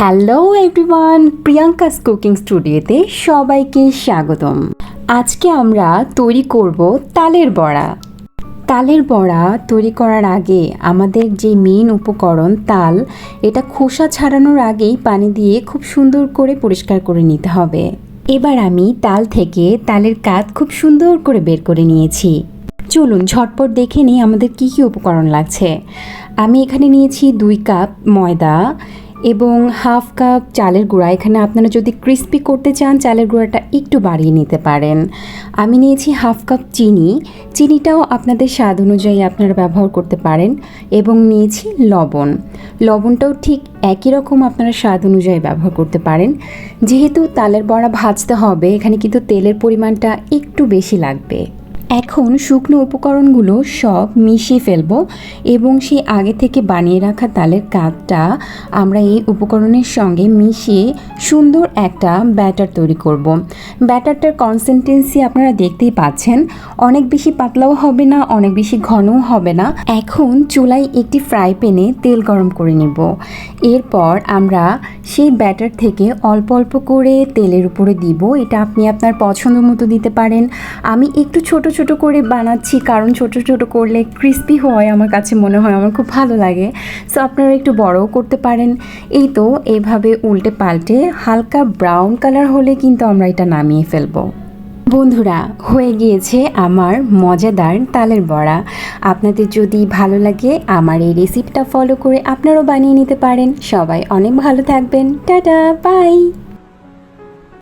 Hello everyone Priyanka's cooking স্টুডিওতে সবাইকে স্বাগতম। আজকে আমরা তৈরি করব তালের বড়া। তালের বড়া তৈরি করার আগে আমাদের যে মেন উপকরণ তাল, এটা খোসা ছাড়ানোর আগেই পানি দিয়ে খুব সুন্দর করে পরিষ্কার করে নিতে হবে। এবার আমি তাল থেকে তালের কাত খুব সুন্দর করে বের করে নিয়েছি। চলুন ঝটপট দেখে নিই আমাদের কি কি উপকরণ লাগছে। আমি এখানে নিয়েছি দুই কাপ ময়দা এবং হাফ কাপ চালের গুঁড়া। এখানে আপনারা যদি ক্রিস্পি করতে চান, চালের গুঁড়াটা একটু বাড়িয়ে নিতে পারেন। আমি নিয়েছি হাফ কাপ চিনি। চিনিটাও আপনাদের স্বাদ অনুযায়ী আপনারা ব্যবহার করতে পারেন এবং নিয়েছি লবণ। লবণটাও ঠিক একই রকম আপনারা স্বাদ অনুযায়ী ব্যবহার করতে পারেন। যেহেতু তালের বড়া ভাজতে হবে, এখানে কিন্তু তেলের পরিমাণটা একটু বেশি লাগবে। এখন শুকনো উপকরণগুলো সব মিশিয়ে ফেলব এবং সেই আগে থেকে বানিয়ে রাখা তালের কাঠটা আমরা এই উপকরণের সঙ্গে মিশিয়ে সুন্দর একটা ব্যাটার তৈরি করব। ব্যাটারটার কনসিস্টেন্সি আপনারা দেখতেই পাচ্ছেন। অনেক বেশি পাতলাও হবে না, অনেক বেশি ঘনও হবে না। এখন চুলায় একটি ফ্রাই প্যানে তেল গরম করে নেব। এরপর আমরা সেই ব্যাটার থেকে অল্প অল্প করে তেলের উপরে দিব। এটা আপনি আপনার পছন্দ মতো দিতে পারেন। আমি একটু ছোট ছোট করে বানাচ্ছি, কারণ ছোট ছোট করলে ক্রিস্পি হয় আমার কাছে মনে হয়, আমার খুব ভালো লাগে। সো আপনারা একটু বড়ও করতে পারেন। এই তো, এভাবে উল্টে পাল্টে হালকা ব্রাউন কালার হলে কিন্তু আমরা এটা নামিয়ে ফেলব। বন্ধুরা, হয়ে গিয়েছে আমার মজাদার তালের বড়া। আপনাদের যদি ভালো লাগে, আমার এই রেসিপিটা ফলো করে আপনারাও বানিয়ে নিতে পারেন। সবাই অনেক ভালো থাকবেন। Tata bye